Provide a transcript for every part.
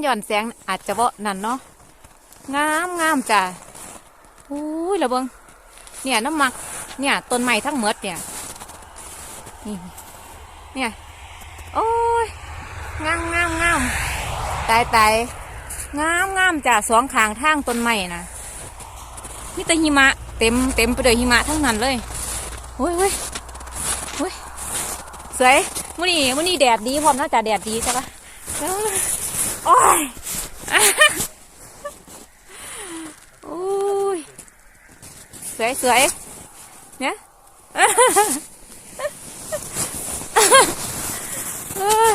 มันย่อนแสงอาจจะบ่นั่นเนาะงามงามจ้ะอุ้ยระเบิงเนี่ยน้ำมัก เนี่ยต้นไม้ทั้งหมดเนี่ยนี่เนี่ยโอ้ยงามงามงามตายตายงามงามจ้ะสองข้างทางต้นไม้นะมีแต่หิมะเต็มเต็มไปด้วยหิมะทั้งนั้นเลยโอ้ยโอ้ยโอ้ยสวยมื้อนี้มื้อนี้แดดดีพร้อมนะจ้ะแดดดีใช่ปะ โอ้ยโอ้ยสวยสวยเนี่ยเอ้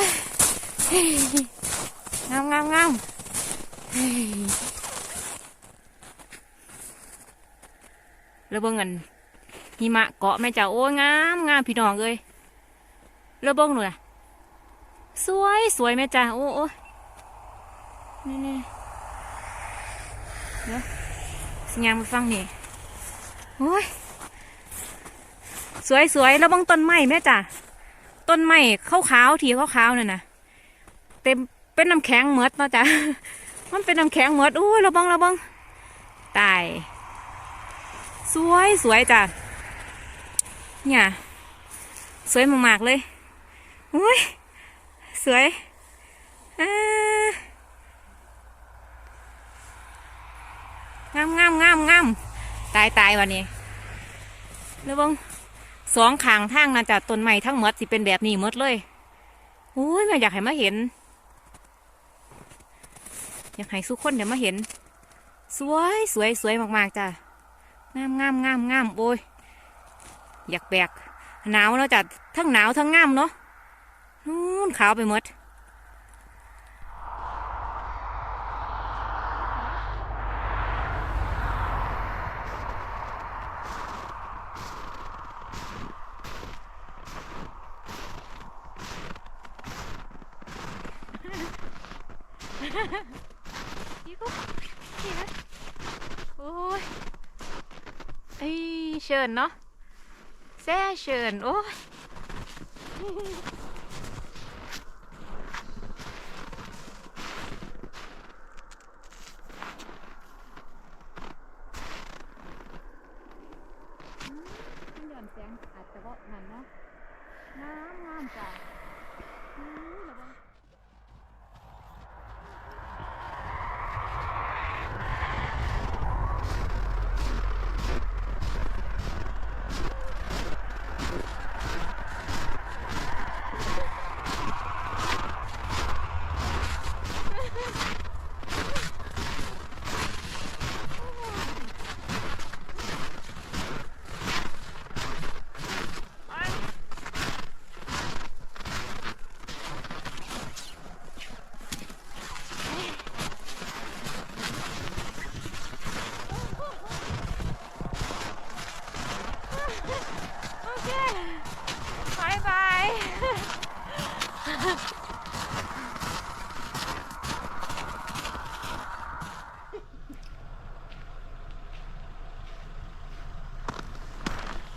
ยงามงามงามเฮ้ยแล้วเบิ่งกันหิมะเกาะแม่จ้าโอ้ยงามงามพี่น้องเอ้ยแล้วเบิ่งหน่อยสวยสวยแม่จ้าโอ้โอ้ย นี่นี่เดี๋ยวสิยางมาฟังนี่โอ้ยสวยสวยแล้วบิ่งต้นไม้แม่จ้าต้นไม้ขาวๆทีขาวๆนั่นนะเต็มเป็นน้ำแข็งเหมือดเนาะจ๊ะมันเป็นน้ำแข็งเหมือดอู้ยระบังระบังตายสวยสวยจ้ะเนี่ยสวยมากๆเลยอุ้ยสวยอ่างามงามงามงามตายตายวันนี้ระวังสองขางทางนะจ๊ะต้นไม้ทั้งหมดสิเป็นแบบนี้หมดเลยโอ้ยม่อยากให้มาเห็น อยากให้สุกคนเดี๋ยวมาเห็น สวยสวยสวยมากๆจ้ะงามงามงามงามโอ้ยอยากแบกหนาวเนาะจ้ะทั้งหนาวทั้งงามเนาะนู่นขาวไปหมด นี่ก็นี่นะโอ้ยไอยเชิญเนาะแซ่เชิญโอ้ยนหย่อนแสงอาจจะว่านั่นเนาะงามงามจ้ะ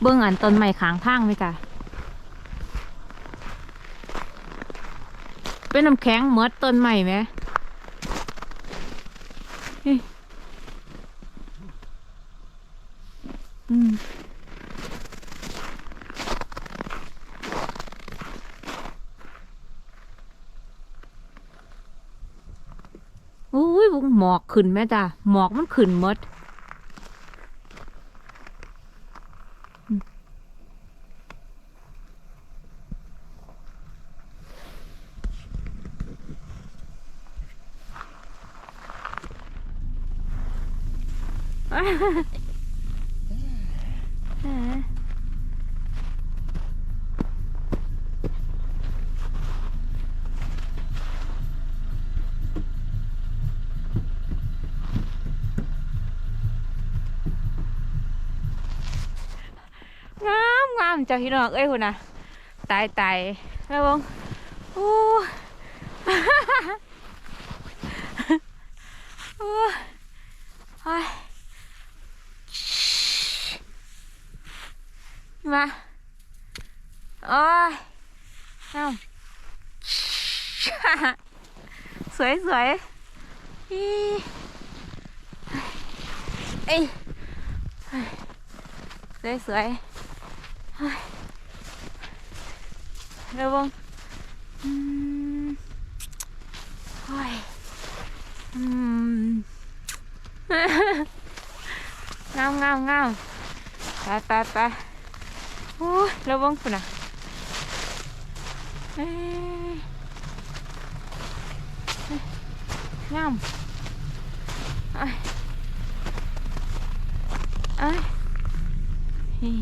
เบื้องอันต้นไม้ขางทางไหมจ้ะเป็นน้ำแข็งเหมือดต้นไม้ไหมเฮ้ยอืมอุ้ยหมอกขึ้นแม่จ้ะหมอกมันขึ้นหมด งามงามเจ้าพี่น้องเอ้ยคุณนะตายตายแล้วบงโอ้โอ้ย มาโอ้ยเอาสวยสวยอีเอ้ โอ้ยอืม งามงามงามไปไปไปโอ้ยเร็วเบงคุณน่ะเอ้ยเอ้ยงามเอ้ยเอ้ย Hey.